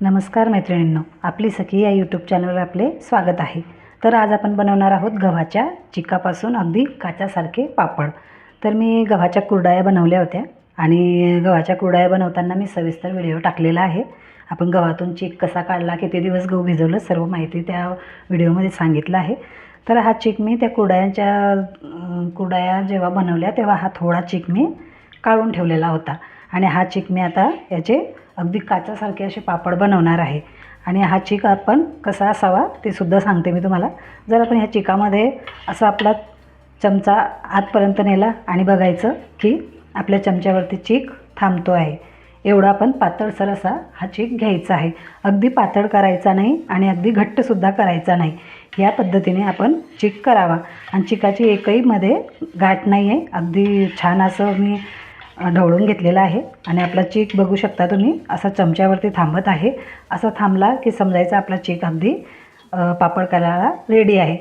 नमस्कार मैत्रिणींनो आपली सखी या यूट्यूब चॅनलवर आपले स्वागत आहे. तर आज आपण बनवणार आहोत गव्हाच्या चिकापासून अगदी काच्यासारखे पापड. तर मी गव्हाच्या कुरडाया बनवल्या होत्या आणि गव्हाच्या कुरडाया बनवताना मी सविस्तर व्हिडिओ टाकलेला आहे. आपण गव्हातून चीक कसा काढला किती दिवस गहू भिजवलं सर्व माहिती त्या व्हिडिओमध्ये सांगितलं आहे. तर हा चीक मी त्या कुरडायांच्या कुरडाया जेव्हा बनवल्या तेव्हा हा थोडा चीक मी काढून ठेवलेला होता. आणि हा चीक मी आता याचे अगदी काचासारखे असे पापड बनवणार आहे. आणि हा चिक आपण कसा असावा ते सुद्धा सांगते मी तुम्हाला. जर आपण ह्या चिकामध्ये असा आपला चमचा आतपर्यंत नेला आणि बघायचं की आपल्या चमच्यावरती चीक थांबतो आहे. एवढा आपण पातळसर असा हा चीक घ्यायचा आहे. अगदी पातळ करायचा नाही आणि अगदी घट्टसुद्धा करायचा नाही. या पद्धतीने आपण चीक करावा. आणि चिकाची एकही मध्ये गाठ नाही आहे अगदी छान असं मी ढवळून घेतलेला आहे. आणि आपला चीक बघू शकता तुम्ही असा चमच्यावरती थांबत आहे. असं थांबला की समजायचं आपला चीक अगदी पापड करायला रेडी आहे.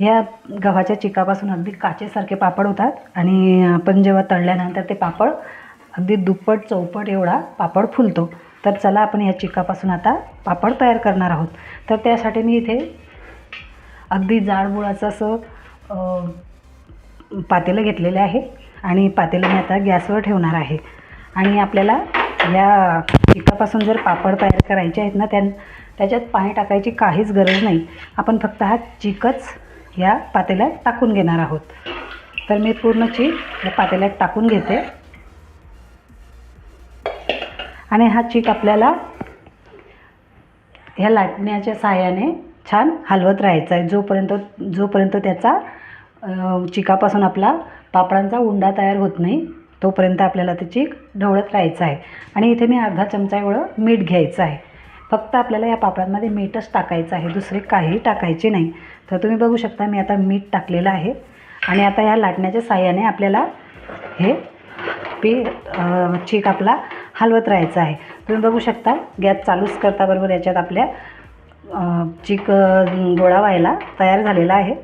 ह्या गव्हाच्या चिकापासून अगदी काचेसारखे पापड होतात. आणि आपण जेव्हा तळल्यानंतर ते पापड अगदी दुप्पट चौपट एवढा पापड फुलतो. तर चला आपण या चिकापासून आता पापड तयार करणार आहोत. तर त्यासाठी मी इथे अगदी जाडबुळाचं असं पातेलं घेतलेलं आहे. आणि पातेलं मी आता गॅसवर ठेवणार आहे. आणि आपल्याला या चिकापासून जर पापड तयार करायचे आहेत ना त्या त्याच्यात पाणी टाकायची काहीच गरज नाही. आपण फक्त हा चिकच या पातेल्यात टाकून घेणार आहोत. तर मी पूर्ण चीक या पातेल्यात टाकून घेते. आणि हा चीक आपल्याला ह्या लाटण्याच्या सहाय्याने छान हलवत राहायचा आहे. जोपर्यंत जोपर्यंत त्याचा चिकापासून आपला पापडांचा उंडा तयार होत नाही तोपर्यंत आपल्याला ते चीक ढवळत राहायचं आहे. आणि इथे मी अर्धा चमचा एवढं मीठ घ्यायचं आहे. फक्त आपल्याला या पापडांमध्ये मीठच टाकायचं आहे दुसरे काही टाकायचे नाही. तर तुम्ही बघू शकता मी आता मीठ टाकलेलं आहे. आणि आता ह्या लाटण्याच्या साह्याने आपल्याला हे पी चीक आपला हलवत राहायचा आहे. तुम्ही बघू शकता गॅस चालूच करता बरोबर याच्यात आपल्या चीक गोळा व्हायला तयार झालेला आहे.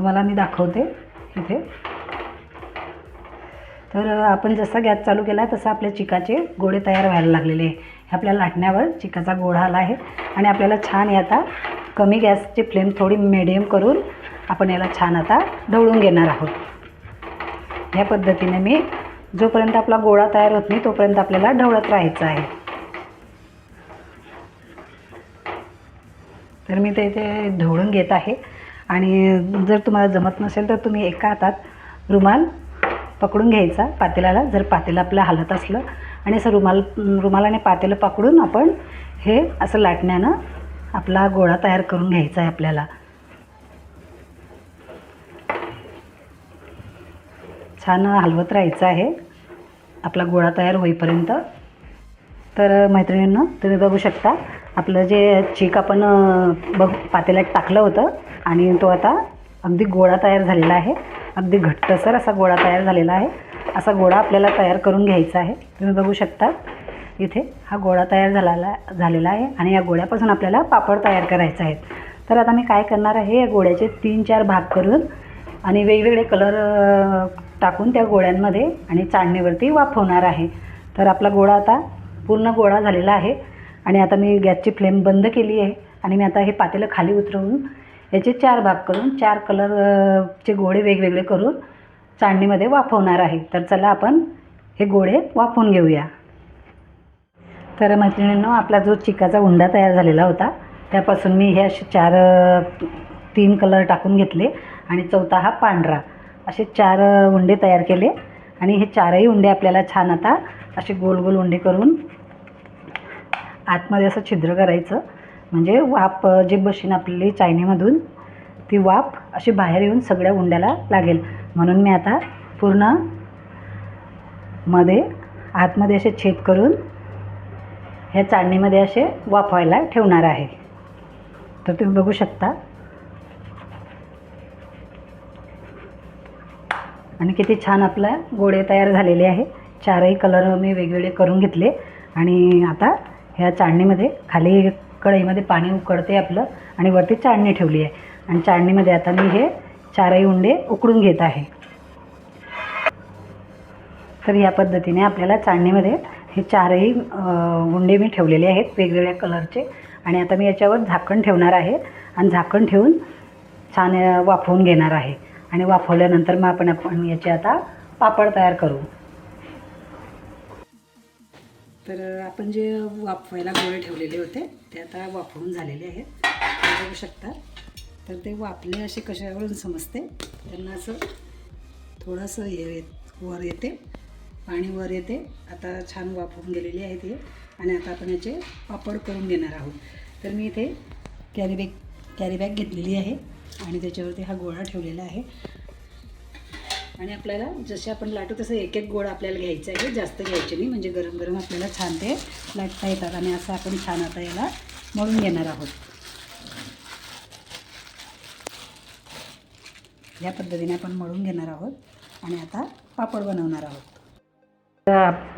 तुम्हाला मी दाखवते इथे. तर आपण जसा गॅस चालू केला तसं आपल्या चिकाचे गोळे तयार व्हायला लागलेले आहे. हे आपल्या लाटण्यावर चिकाचा गोळा आला आहे. आणि आपल्याला छान हे आता कमी गॅसची फ्लेम थोडी मिडियम करून आपण याला छान आता ढवळून घेणार आहोत. ह्या पद्धतीने मी जोपर्यंत आपला गोळा तयार होत नाही तोपर्यंत आपल्याला ढवळत राहायचं आहे. तर मी ते इथे ढवळून घेत आहे. आणि जर तुम्हाला जमत नसेल तर तुम्ही एका हातात रुमाल पकडून घ्यायचा. पातेल्याला जर पातेलं आपलं हालत असलं. आणि असं रुमाल रुमालाने पातेलं पकडून आपण हे असं लाटण्यानं आपला गोळा तयार करून घ्यायचा आहे आपल्याला. छान हलवत राहायचं आहे. आपला गोळा तयार होईपर्यंत. तर मैत्रिणींना तुम्ही बघू शकता आपलं जे चीक आपण बघ पातेल्यात टाकलं होतं आणि तो आता अगदी गोळा तयार झालेला आहे. अगदी घट्टसर असा गोळा तयार झालेला आहे. असा गोळा आपल्याला तयार करून घ्यायचा आहे. तुम्ही बघू शकता इथे हा गोळा तयार झालेला झालेला आहे आणि या गोळ्यापासून आपल्याला पापड तयार करायचा आहे तर आता मी काय करणार आहे या गोळ्याचे तीन चार भाग करून आणि वेगवेगळे कलर टाकून त्या गोळ्यांमध्ये आणि चाळणीवरती वाफवणार आहे. तर आपला गोळा आता पूर्ण गोळा झालेला आहे. आणि आता मी गॅसची फ्लेम बंद केली आहे. आणि मी आता हे पातेलं खाली उतरवून ह्याचे चार भाग करून चार कलरचे गोळे वेगवेगळे करून चाळणीमध्ये वाफवणार आहे. तर चला आपण हे गोळे वाफवून घेऊया. तर मैत्रिणींनो आपला जो चिकाचा उंडा तयार झालेला होता त्यापासून मी हे असे चार तीन कलर टाकून घेतले आणि चौथा हा पांढरा. असे चार अ, उंडे तयार केले आणि हे चारही उंडे आपल्याला छान आता असे गोल गोल उंडे करून आतमध्ये असं छिद्र करायचं. म्हणजे वाफ जे बशीन आपली चायनीमधून ती वाफ अशी बाहेर येऊन सगळ्या उंड्याला लागेल. म्हणून मी आता पूर्णमध्ये आतमध्ये असे छेद करून ह्या चाळणीमध्ये असे वाफवायला ठेवणार आहे. तर तुम्ही बघू शकता. आणि किती छान आपला गोळे तयार झालेले आहे. चारही कलर मी वेगवेगळे करून घेतले. आणि आता ह्या चाळणीमध्ये खाली कढईमध्ये पाणी उकळते आपलं आणि वरती चाळणी ठेवली आहे. आणि चाळणीमध्ये आता मी हे चारही उंडे उकडून घेत आहे. तर या पद्धतीने आपल्याला चाळणीमध्ये हे चारही उंडे मी ठेवलेले आहेत वेगवेगळ्या कलरचे. आणि आता मी याच्यावर झाकण ठेवणार आहे आणि झाकण ठेवून छान वाफवून घेणार आहे. आणि वाफवल्यानंतर मग आपण आपण याचे आता पापड तयार करू. तर आपण जे वाफवायला गोळे ठेवलेले होते ते आता वाफवून झालेले आहेत. बघू शकता. तर ते वाफले असे कशावरून समजते? त्यांना असं थोडंसं हे वर येते. पाणी वर येते. आता छान वाफवून गेलेले आहेत हे. आणि आता आपण याचे पापड करून घेणार आहोत. तर मी इथे कॅरीबॅग कॅरीबॅग घेतलेली आहे. आणि त्याच्यावरती हा गोळा ठेवलेला आहे. आणि आपल्याला जसे आपण लाटू तसं एक एक गोळा आपल्याला घ्यायचा आहे. जास्त घ्यायचे नाही म्हणजे गरम गरम आपल्याला छान ते लाटता येतात आणि असं आपण छान आता याला मळून घेणार आहोत. या पद्धतीने आपण मळून घेणार आहोत आणि आता पापड बनवणार आहोत.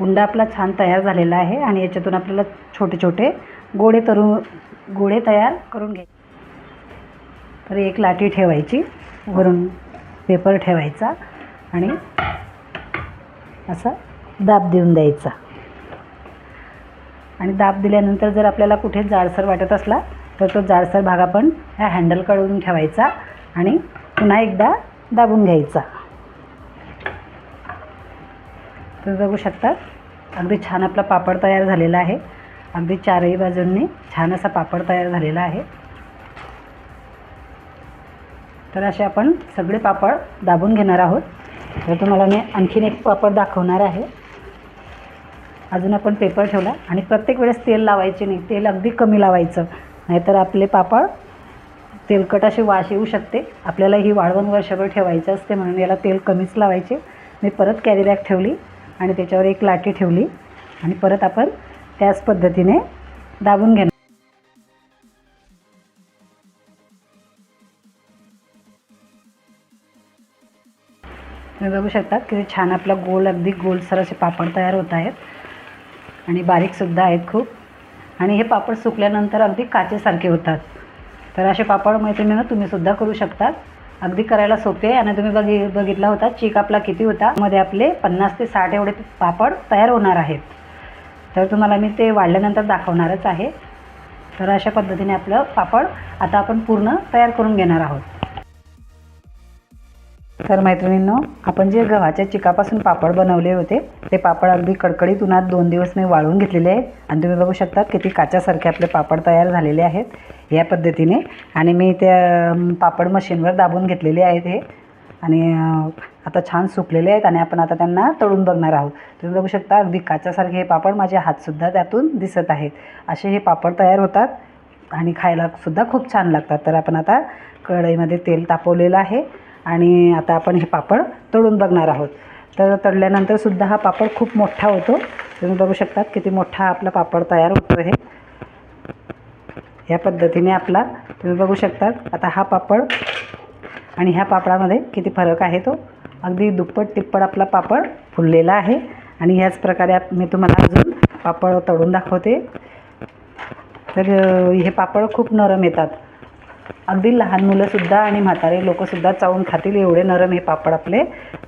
उंडा आपला छान तयार झालेला आहे आणि याच्यातून आपल्याला छोटे छोटे गोळे तरू गोळे तयार करून घ्यायचे तर एक लाटी ठेवायची वरून पेपर ठेवायचा. आणि असा दाब देऊन द्यायचा. आणि दाब दिल्यानंतर जर आपल्याला कुठे जाडसर वाटत असला तर तो जाडसर भाग आपण ह्या हँडल काढून ठेवायचा आणि पुन्हा एकदा दाबून घ्यायचा. तुम्ही बघू शकता अगदी छान आपला पापड तयार झालेला आहे. अगदी चारही बाजूंनी छान असा पापड तयार झालेला आहे. तर असे आपण सगळे पापड दाबून घेणार आहोत. तर तुम्हाला मी आणखीन एक पापड दाखवणार आहे. अजून आपण पेपर ठेवला. आणि प्रत्येक वेळेस तेल लावायचे नाही. तेल अगदी कमी लावायचं. नाहीतर आपले पापड तेलकट अशी वास येऊ शकते. आपल्याला ही वाळवण वर्षभर ठेवायचं असते म्हणून याला तेल कमीच लावायचे. मी परत कॅरी बॅग ठेवली आणि त्याच्यावर एक लाटी ठेवली. आणि परत आपण त्याच पद्धतीने दाबून घेणार तुम्ही बघू शकता किती छान आपला गोल अगदी गोलसर असे पापड तयार होत आहेत. आणि बारीकसुद्धा आहेत खूप. आणि हे पापड सुकल्यानंतर अगदी काचेसारखे होतात. तर असे पापड मैत्रिणीनं तुम्हीसुद्धा करू शकता अगदी करायला सोपे आहे. आणि तुम्ही बघि बघितला होता चीक आपला किती होता? मध्ये आपले पन्नास ते साठ एवढे पापड तयार होणार आहेत. तर तुम्हाला मी ते वाढल्यानंतर दाखवणारच आहे. तर अशा पद्धतीने आपलं पापड आता आपण पूर्ण तयार करून घेणार आहोत. तर मैत्रिणींनो आपण जे गव्हाच्या चिकापासून पापड बनवले होते ते पापड अगदी कडकडीत उन्हात दोन दिवस मी वाळवून घेतलेले आहेत. आणि तुम्ही बघू शकता किती काच्यासारखे आपले पापड तयार झालेले आहेत या पद्धतीने. आणि मी त्या पापड मशीनवर दाबून घेतलेले आहेत हे. आणि आता छान सुकलेले आहेत आणि आपण आता त्यांना तळून बघणार आहोत. तुम्ही बघू शकता अगदी काच्यासारखे हे पापड माझे हातसुद्धा त्यातून दिसत आहेत. असे हे पापड तयार होतात आणि खायला सुद्धा खूप छान लागतात. तर आपण आता कढईमध्ये तेल तापवलेलं आहे. आणि आता आपण हे पापड तळून बघणार आहोत. तर तळल्यानंतर सुद्धा हा पापड खूप मोठा होतो. तुम्ही बघू शकतात किती मोठा आपला पापड तयार होतो हे या पद्धतीने आपला तुम्ही बघू शकतात आता हा पापड आणि ह्या पापडामध्ये किती फरक आहे तो. अगदी दुप्पट तिप्पट आपला पापड फुललेला आहे. आणि ह्याच प्रकारे मी तुम्हाला अजून पापड तळून दाखवते. तर हे पापड खूप नरम येतात. अगदी लहान मुलंसुद्धा आणि म्हातारे लोकंसुद्धा चावून खातील एवढे नरम हे पापड आपले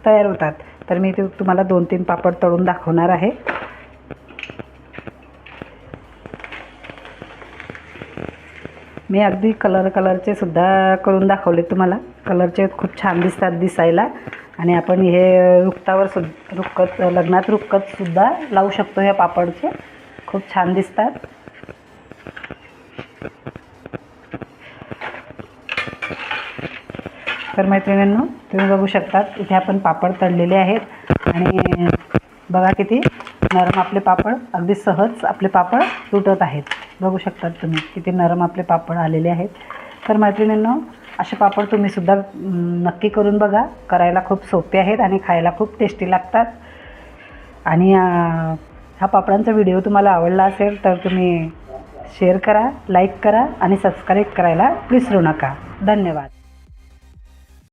तयार होतात. तर मी ते तुम्हाला दोन तीन पापड तळून दाखवणार आहे. मी अगदी कलर कलरचे सुद्धा करून दाखवले तुम्हाला. कलरचे खूप छान दिसतात दिसायला. आणि आपण हे रुखतावर सुद्धा रुखत लग्नात रुक्कतसुद्धा लावू शकतो ह्या पापडचे. खूप छान दिसतात. तर मैत्रिणींनो तुम्ही बघू शकतात इथे आपण पापड तळलेले आहेत. आणि बघा किती नरम आपले पापड अगदी सहज आपले पापड तुटत आहेत. बघू शकतात तुम्ही किती नरम आपले पापड आलेले आहेत. तर मैत्रिणींनो असे पापड तुम्हीसुद्धा नक्की करून बघा. करायला खूप सोपे आहेत आणि खायला खूप टेस्टी लागतात. आणि हा पापडांचा व्हिडिओ तुम्हाला आवडला असेल तर तुम्ही शेअर करा लाईक करा आणि सबस्क्राईब करायला विसरू नका. धन्यवाद.